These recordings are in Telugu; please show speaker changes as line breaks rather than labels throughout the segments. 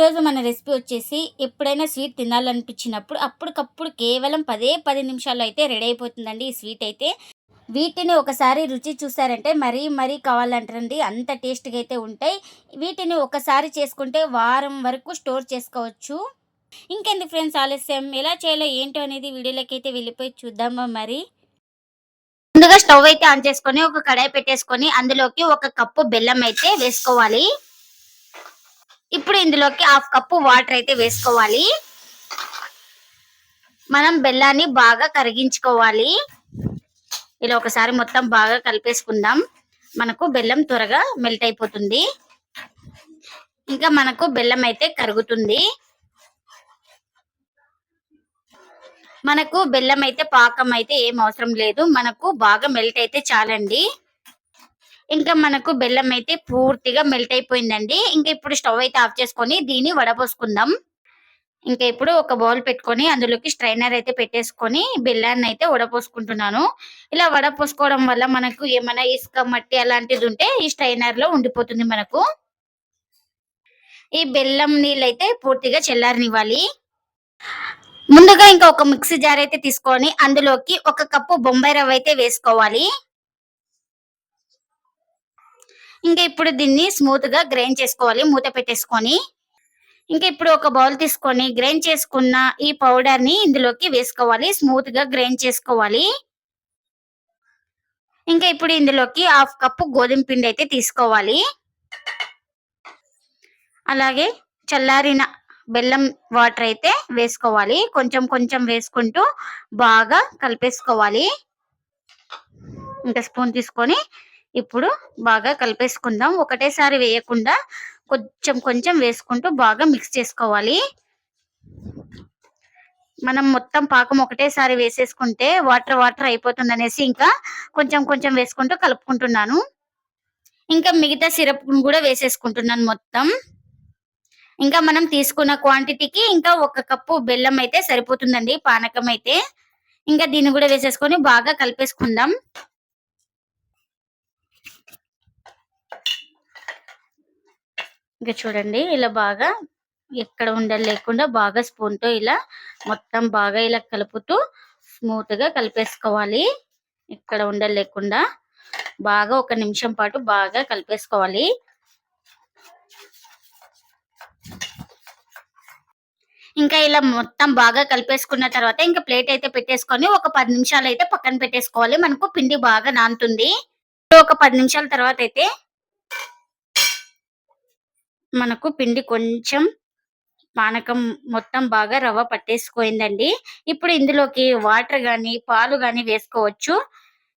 ఈరోజు మన రెసిపీ వచ్చేసి ఎప్పుడైనా స్వీట్ తినాలనిపించినప్పుడు అప్పటికప్పుడు కేవలం పదే పది నిమిషాల్లో అయితే రెడీ అయిపోతుందండి ఈ స్వీట్ అయితే. వీటిని ఒకసారి రుచి చూసారంటే మరీ మరీ కావాలంటారండి. అంత టేస్ట్గా అయితే ఉంటాయి. వీటిని ఒకసారి చేసుకుంటే వారం వరకు స్టోర్ చేసుకోవచ్చు. ఇంకెంది ఫ్రెండ్స్ ఆలస్యం? ఎలా చేయాలో ఏంటో అనేది వీడియోలోకి అయితే వెళ్ళిపోయి చూద్దామా మరి. ముందుగా స్టవ్ అయితే ఆన్ చేసుకొని ఒక కడాయి పెట్టేసుకొని అందులోకి ఒక కప్పు బెల్లం అయితే వేసుకోవాలి. ఇప్పుడు ఇందులోకి హాఫ్ కప్పు వాటర్ అయితే వేసుకోవాలి. మనం బెల్లాన్ని బాగా కరిగించుకోవాలి. ఇలా ఒకసారి మొత్తం బాగా కలిపేసుకుందాం. మనకు బెల్లం త్వరగా మెల్ట్ అయిపోతుంది. ఇంకా మనకు బెల్లం అయితే కరుగుతుంది. మనకు బెల్లం అయితే పాకం అయితే ఏం అవసరం లేదు. మనకు బాగా మెల్ట్ అయితే చాలండి. ఇంకా మనకు బెల్లం అయితే పూర్తిగా మెల్ట్ అయిపోయిందండి. ఇంకా ఇప్పుడు స్టవ్ అయితే ఆఫ్ చేసుకొని దీన్ని వడపోసుకుందాం ఇంకా ఇప్పుడు ఒక బౌల్ పెట్టుకొని అందులోకి స్ట్రైనర్ అయితే పెట్టేసుకొని బెల్లాన్ని అయితే వడపోసుకుంటున్నాను ఇలా వడపోసుకోవడం వల్ల మనకు ఏమైనా ఇసుక మట్టి అలాంటిది ఉంటే ఈ స్ట్రైనర్లో ఉండిపోతుంది మనకు. ఈ బెల్లం నీళ్ళు అయితే పూర్తిగా చల్లారనివ్వాలి. ముందుగా ఇంకా ఒక మిక్సీ జార్ అయితే తీసుకొని అందులోకి ఒక కప్పు బొంబాయి రవ్వ అయితే వేసుకోవాలి. ఇంకా ఇప్పుడు దీన్ని స్మూత్గా గ్రైండ్ చేసుకోవాలి మూత పెట్టేసుకొని. ఇంకా ఇప్పుడు ఒక బౌల్ తీసుకొని గ్రైండ్ చేసుకున్న ఈ పౌడర్ని ఇందులోకి వేసుకోవాలి స్మూత్గా గ్రైండ్ చేసుకోవాలి. ఇంకా ఇప్పుడు ఇందులోకి హాఫ్ కప్పు గోధుమ పిండి అయితే తీసుకోవాలి. అలాగే చల్లారిన బెల్లం వాటర్ అయితే వేసుకోవాలి కొంచెం కొంచెం వేసుకుంటూ బాగా కలిపేసుకోవాలి. ఇంకా స్పూన్ తీసుకొని ఇప్పుడు బాగా కలిపేసుకుందాం. ఒకటేసారి వేయకుండా కొంచెం కొంచెం వేసుకుంటూ బాగా మిక్స్ చేసుకోవాలి. మనం మొత్తం పాకం ఒకటేసారి వేసేసుకుంటే వాటర్ వాటర్ అయిపోతుంది అనేసి ఇంకా కొంచెం కొంచెం వేసుకుంటూ కలుపుకుంటున్నాను. ఇంకా మిగతా సిరప్ కూడా వేసేసుకుంటున్నాను మొత్తం. ఇంకా మనం తీసుకున్న క్వాంటిటీకి ఇంకా ఒక కప్పు బెల్లం అయితే సరిపోతుందండి పానకం అయితే. ఇంకా దీన్ని కూడా వేసేసుకొని బాగా కలిపేసుకుందాం. ఇంకా చూడండి ఇలా బాగా ఎక్కడ ఉండలు లేకుండా బాగా స్పూన్తో ఇలా మొత్తం బాగా ఇలా కలుపుతూ స్మూత్గా కలిపేసుకోవాలి. ఇక్కడ ఉండలు లేకుండా బాగా ఒక నిమిషం పాటు బాగా కలిపేసుకోవాలి. ఇంకా ఇలా మొత్తం బాగా కలిపేసుకున్న తర్వాత ఇంకా ప్లేట్ అయితే పెట్టేసుకొని ఒక పది నిమిషాలు అయితే పక్కన పెట్టేసుకోవాలి. మనకు పిండి బాగా నానుతుంది. ఒక పది నిమిషాల తర్వాత అయితే మనకు పిండి కొంచెం పానకం మొత్తం బాగా రవ్వ పట్టేసుకోయిందండి. ఇప్పుడు ఇందులోకి వాటర్ కానీ పాలు కానీ వేసుకోవచ్చు.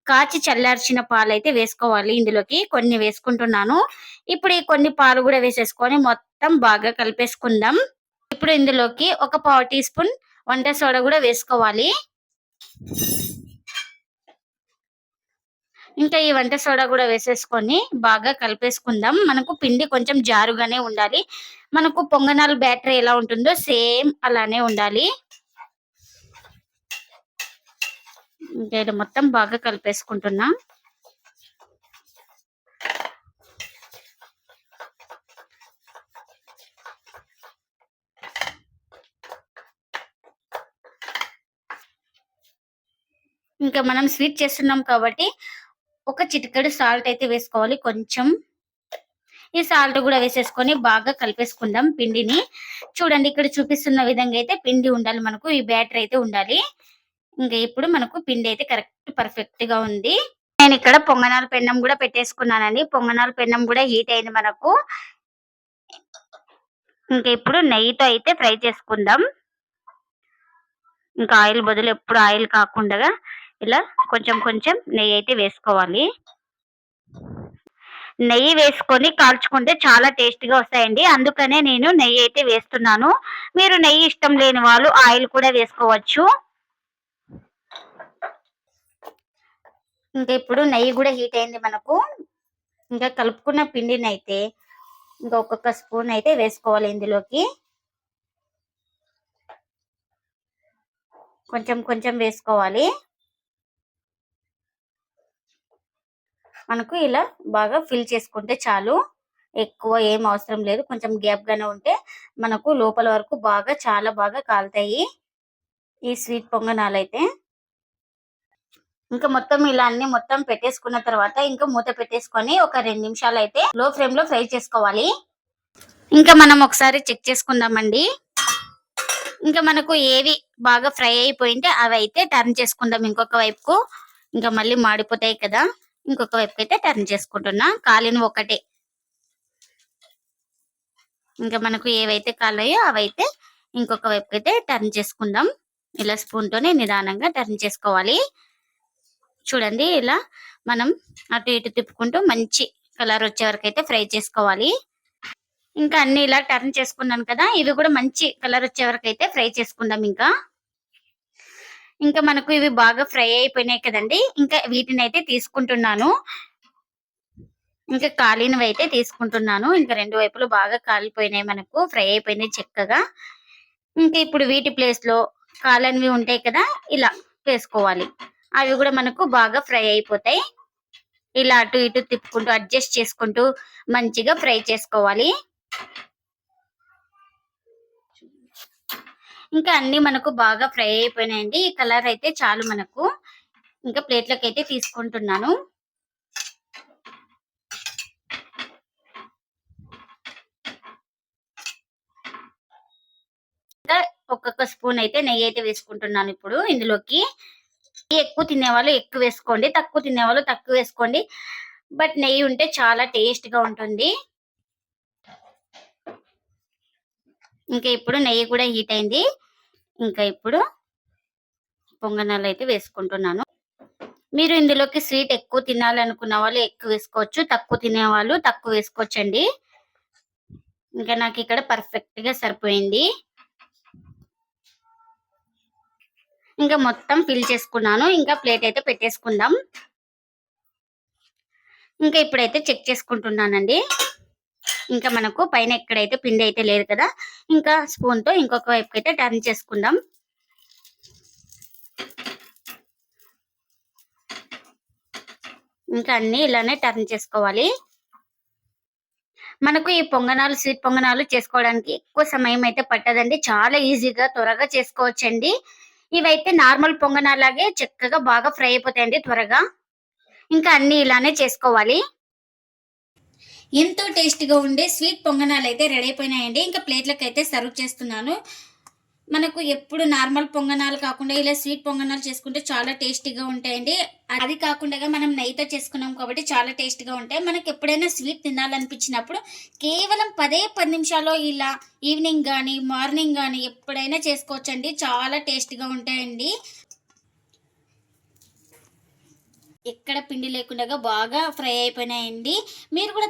కాచి చల్లార్చిన పాలు అయితే వేసుకోవాలి. ఇందులోకి కొన్ని వేసుకుంటున్నాను. ఇప్పుడు ఈ కొన్ని పాలు కూడా వేసేసుకొని మొత్తం బాగా కలిపేసుకుందాం. ఇప్పుడు ఇందులోకి ఒక పావు టీ స్పూన్ వంట సోడా కూడా వేసుకోవాలి. ఇంకా ఈ వంట సోడా కూడా వేసేసుకొని బాగా కలిపేసుకుందాం. మనకు పిండి కొంచెం జారుగానే ఉండాలి. మనకు పొంగనాలు బ్యాటరీ ఎలా ఉంటుందో సేమ్ అలానే ఉండాలి. ఇంకా ఇలా మొత్తం బాగా కలిపేసుకుంటున్నా. ఇంకా మనం స్వీట్ చేస్తున్నాం కాబట్టి ఒక చిటికెడు సాల్ట్ అయితే వేసుకోవాలి. కొంచెం ఈ సాల్ట్ కూడా వేసేసుకొని బాగా కలిపేసుకుందాం పిండిని. చూడండి ఇక్కడ చూపిస్తున్న విధంగా అయితే పిండి ఉండాలి మనకు. ఈ బ్యాటర్ అయితే ఉండాలి. ఇంకా ఇప్పుడు మనకు పిండి అయితే కరెక్ట్ పర్ఫెక్ట్గా ఉంది. నేను ఇక్కడ పొంగనాల పెన్నం కూడా పెట్టేసుకున్నానండి. పొంగనాల పెన్నం కూడా హీట్ అయింది మనకు. ఇంకా ఇప్పుడు నెయ్యితో అయితే ఫ్రై చేసుకుందాం. ఇంకా ఆయిల్ బదులు ఎప్పుడు ఆయిల్ కాకుండా ఇలా కొంచెం కొంచెం నెయ్యి అయితే వేసుకోవాలి. నెయ్యి వేసుకొని కాల్చుకుంటే చాలా టేస్టీగా వస్తాయండి. అందుకనే నేను నెయ్యి అయితే వేస్తున్నాను. మీరు నెయ్యి ఇష్టం లేని వాళ్ళు ఆయిల్ కూడా వేసుకోవచ్చు. ఇంకా ఇప్పుడు నెయ్యి కూడా హీట్ అయింది మనకు. ఇంకా కలుపుకున్న పిండిని అయితే ఇంకా ఒక్కొక్క స్పూన్ అయితే వేసుకోవాలి ఇందులోకి. కొంచెం కొంచెం వేసుకోవాలి. మనకు ఇలా బాగా ఫిల్ చేసుకుంటే చాలు. ఎక్కువ ఏం అవసరం లేదు. కొంచెం గ్యాప్ గానే ఉంటే మనకు లోపల వరకు బాగా చాలా బాగా కాలుతాయి. ఈ స్వీట్ పొంగనాలు అయితే. ఇంకా మొత్తం ఇలా అన్ని మొత్తం పెట్టేసుకున్న తర్వాత ఇంకా మూత పెట్టేసుకొని ఒక రెండు నిమిషాలు అయితే లో ఫ్లేమ్లో ఫ్రై చేసుకోవాలి. ఇంకా మనం ఒకసారి చెక్ చేసుకుందామండి. ఇంకా మనకు ఏవి బాగా ఫ్రై అయిపోయింటే అవి అయితే టర్న్ చేసుకుందాం ఇంకొక వైపుకు. ఇంకా మళ్ళీ మాడిపోతాయి కదా. ఇంకొక వైపుకి అయితే టర్న్ చేసుకుంటున్నా. కాలిన ఒకటే. ఇంకా మనకు ఏవైతే కాలాయో అవైతే ఇంకొక వైపుకి అయితే టర్న్ చేసుకుందాం. ఇలా స్పూన్ తోనే నిదానంగా టర్న్ చేసుకోవాలి. చూడండి ఇలా మనం అటు ఇటు తిప్పుకుంటూ మంచి కలర్ వచ్చే వరకు అయితే ఫ్రై చేసుకోవాలి. ఇంకా అన్ని ఇలా టర్న్ చేసుకున్నాను కదా ఇవి కూడా మంచి కలర్ వచ్చే వరకు అయితే ఫ్రై చేసుకుందాం ఇంకా. ఇంకా మనకు ఇవి బాగా ఫ్రై అయిపోయినాయి కదండి. ఇంకా వీటిని అయితే తీసుకుంటున్నాను. ఇంకా కాలినవి అయితే తీసుకుంటున్నాను. ఇంకా రెండు వైపులు బాగా కాలిపోయినాయి మనకు. ఫ్రై అయిపోయినాయి చక్కగా. ఇంకా ఇప్పుడు వీటి ప్లేస్లో కాలనివి ఉంటాయి కదా ఇలా వేసుకోవాలి. అవి కూడా మనకు బాగా ఫ్రై అయిపోతాయి. ఇలా అటు ఇటు తిప్పుకుంటూ అడ్జస్ట్ చేసుకుంటూ మంచిగా ఫ్రై చేసుకోవాలి. ఇంకా అన్ని మనకు బాగా ఫ్రై అయిపోయినాయండి. ఈ కలర్ అయితే చాలు మనకు. ఇంకా ప్లేట్లోకి అయితే తీసుకుంటున్నాను. ఇంకా ఒక్కొక్క స్పూన్ అయితే నెయ్యి అయితే వేసుకుంటున్నాను ఇప్పుడు ఇందులోకి. ఎక్కువ తినేవాళ్ళు ఎక్కువ వేసుకోండి. తక్కువ తినేవాళ్ళు తక్కువ వేసుకోండి. బట్ నెయ్యి ఉంటే చాలా టేస్ట్గా ఉంటుంది. ఇంకా ఇప్పుడు నెయ్యి కూడా హీట్ అయింది. ఇంకా ఇప్పుడు పొంగనాలు అయితే వేసుకుంటున్నాను. మీరు ఇందులోకి స్వీట్ ఎక్కువ తినాలనుకున్న వాళ్ళు ఎక్కువ వేసుకోవచ్చు. తక్కువ తినేవాళ్ళు తక్కువ వేసుకోవచ్చండి. ఇంకా నాకు ఇక్కడ పర్ఫెక్ట్గా సరిపోయింది. ఇంకా మొత్తం ఫిల్ చేసుకున్నాను. ఇంకా ప్లేట్ అయితే పెట్టేసుకుందాం. ఇంకా ఇప్పుడైతే చెక్ చేసుకుంటున్నానండి. ఇంకా మనకు పైన ఎక్కడైతే పిండి అయితే లేదు కదా ఇంకా స్పూన్తో ఇంకొక వైపు అయితే టర్న్ చేసుకుందాం. ఇంకా అన్ని ఇలానే టర్న్ చేసుకోవాలి. మనకు ఈ పొంగనాలు స్వీట్ పొంగనాలు చేసుకోవడానికి ఎక్కువ సమయం అయితే పట్టదండి. చాలా ఈజీగా త్వరగా చేసుకోవచ్చండి. ఇవైతే నార్మల్ పొంగనాలాగే చక్కగా బాగా ఫ్రై అయిపోతాయండి త్వరగా. ఇంకా అన్ని ఇలానే చేసుకోవాలి. ఎంతో టేస్ట్గా ఉండే స్వీట్ పొంగనాలు అయితే రెడీ అయిపోయినాయండి. ఇంకా ప్లేట్లకు అయితే సర్వ్ చేస్తున్నాను. మనకు ఎప్పుడు నార్మల్ పొంగనాలు కాకుండా ఇలా స్వీట్ పొంగనాలు చేసుకుంటే చాలా టేస్టీగా ఉంటాయండి. అది కాకుండా మనం నెయ్యితో చేసుకున్నాం కాబట్టి చాలా టేస్ట్గా ఉంటాయి. మనకు ఎప్పుడైనా స్వీట్ తినాలనిపించినప్పుడు కేవలం పదే పది నిమిషాల్లో ఇలా ఈవినింగ్ కానీ మార్నింగ్ కానీ ఎప్పుడైనా చేసుకోవచ్చండి. చాలా టేస్ట్గా ఉంటాయండి. ఎక్కడ పిండి లేకుండా బాగా ఫ్రై అయిపోయినాయండి. మీరు కూడా